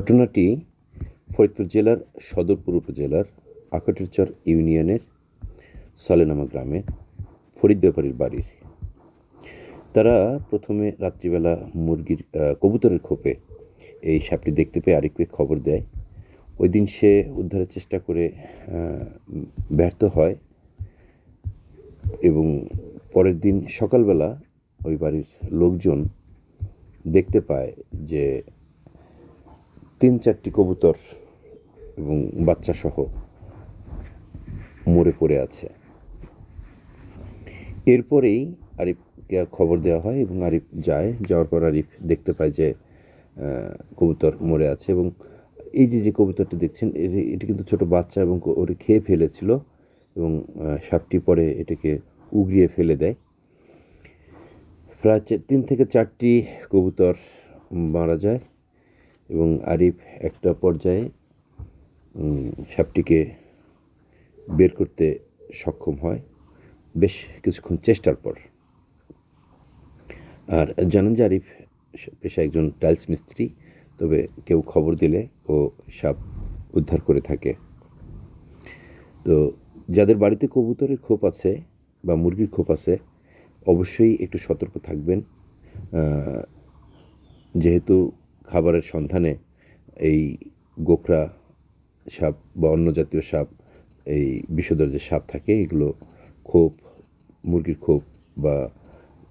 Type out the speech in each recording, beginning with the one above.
ঘটনাটি ফরিদপুর জেলার সদরপুর উপজেলার আকাটিরচর ইউনিয়নের সলেনামা গ্রামে ফরিদ ব্যাপারীর বাড়ির। তারা প্রথমে রাত্রিবেলা মুরগির কবুতরের খোপে এই সাপটি দেখতে পেয়ে আরেককে খবর দেয়। ওই দিন সে উদ্ধারের চেষ্টা করে ব্যর্থ হয় এবং পরের দিন সকালবেলা ওই বাড়ির লোকজন দেখতে পায় যে তিন চারটি কবুতর এবং বাচ্চা সহ মরে পড়ে আছে। এরপরেই আরিফকে খবর দেওয়া হয় এবং আরিফ যায়। যাওয়ার পর আরিফ দেখতে পায় যে কবুতর মরে আছে এবং এই যে যে কবুতরটি দেখছেন এটি কিন্তু ছোট বাচ্চা এবং ওটি খেয়ে ফেলেছিল এবং সাপটি পরে এটাকে উগড়িয়ে ফেলে দেয়। প্রায় তিন থেকে চারটি কবুতর মারা যায়। এবং আরিফ একটা পর্যায়ে সাপটিকে বের করতে সক্ষম হয়। বেশ কিছুক্ষণ চেষ্টার পর। আর জানেন যে আরিফ পেশা একজন টাইলস মিস্ত্রি, তবে কেউ খবর দিলে ও সাপ উদ্ধার করে থাকে। তো যাদের বাড়িতে কবুতরের খোপ আছে বা মুরগির খোপ আছে, অবশ্যই একটু সতর্ক থাকবেন। যেহেতু খাবারের সন্ধানে এই গোখরা সাপ বা অন্য জাতীয় সাপ, এই বিষধর যে সাপ থাকে, এগুলো খোপ, মুরগির খোপ বা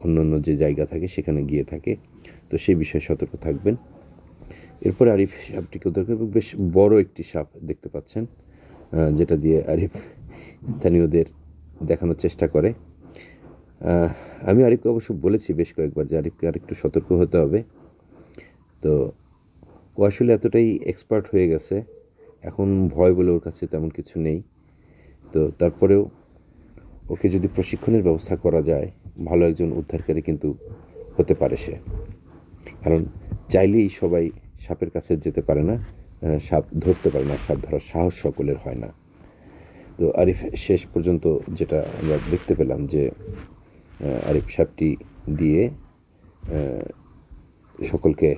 অন্যান্য যে জায়গা থাকে, সেখানে গিয়ে থাকে। তো সেই বিষয়ে সতর্ক থাকবেন। এরপরে আরিফ সাপটিকে উদ্ধার করে এবং বেশ বড় একটি সাপ দেখতে পাচ্ছেন যেটা দিয়ে আরিফ স্থানীয়দের দেখানোর চেষ্টা করে। আমি আরিফকে অবশ্য বলেছি বেশ কয়েকবার যে আরিফকে আরেকটু সতর্ক হতে হবে। তো ও আসলে এতটাই এক্সপার্ট হয়ে গেছে, এখন ভয় বলে ওর কাছে তেমন কিছু নেই। তো তারপরেও ওকে যদি প্রশিক্ষণের ব্যবস্থা করা যায়, ভালো একজন উদ্ধারকারী কিন্তু হতে পারে সে। কারণ চাইলেই সবাই সাপের কাছে যেতে পারে না সাপ ধরতে পারে না, সাপ ধরার সাহস সকলের হয় না। তো আরিফ, শেষ পর্যন্ত যেটা আমরা দেখতে পেলাম যে আরিফ সাপটি দিয়ে সকলকে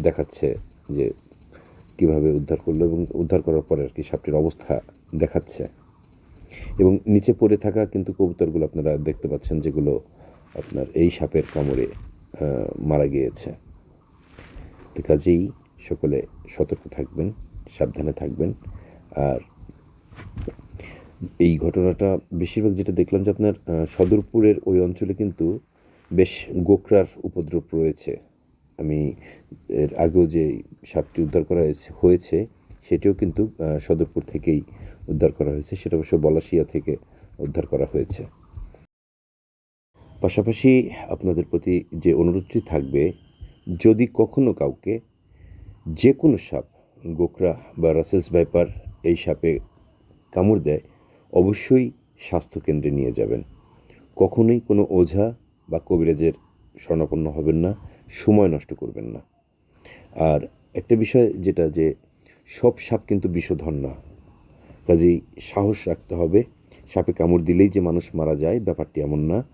দেখাচ্ছে যে কীভাবে উদ্ধার করল এবং উদ্ধার করার পরে আর কি সাপটির অবস্থা দেখাচ্ছে। এবং নিচে পড়ে থাকা কিন্তু কবুতরগুলো আপনারা দেখতে পাচ্ছেন যেগুলো আপনার এই সাপের কামড়ে মারা গিয়েছে। তো কাজেই সকলে সতর্ক থাকবেন, সাবধানে থাকবেন। আর এই ঘটনাটা বেশিরভাগ যেটা দেখলাম যে আপনার সদরপুরের ওই অঞ্চলে কিন্তু বেশ গোকরার উপদ্রব রয়েছে। আমি, এর আগেও যে সাপটি উদ্ধার করা হয়েছে হয়েছে, সেটিও কিন্তু সদরপুর থেকেই উদ্ধার করা হয়েছে। সেটা অবশ্য বলাশিয়া থেকে উদ্ধার করা হয়েছে। পাশাপাশি আপনাদের প্রতি যে অনুরোধটি থাকবে, যদি কখনো কাউকে যে কোনো সাপ গোকরা বা রাসেলস ভাইপার এই সাপে কামড় দেয়, অবশ্যই স্বাস্থ্যকেন্দ্রে নিয়ে যাবেন। কখনোই কোনো ওঝা বা কবিরাজের শরণাপন্ন হবেন না। সময় নষ্ট করবেন না। আর একটা বিষয় যেটা যে সব সাপ কিন্তু বিষধর না। কাজেই সাহস রাখতে হবে। সাপে কামড় দিলেই যে মানুষ মারা যায়, ব্যাপারটি এমন না।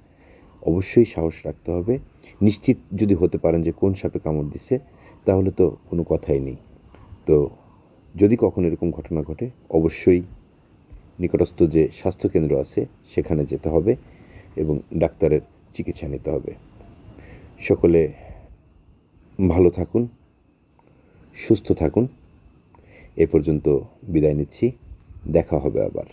অবশ্যই সাহস রাখতে হবে। নিশ্চিত যদি হতে পারেন যে কোন সাপে কামড় দিছে, তাহলে তো কোনো কথাই নেই। তো যদি কখনো এরকম ঘটনা ঘটে, অবশ্যই নিকটস্থ যে স্বাস্থ্যকেন্দ্র আছে, সেখানে যেতে হবে এবং ডাক্তারের চিকিৎসা নিতে হবে। সকলে ভালো থাকুন সুস্থ থাকুন। এ পর্যন্ত বিদায় নিচ্ছি। দেখা হবে আবার।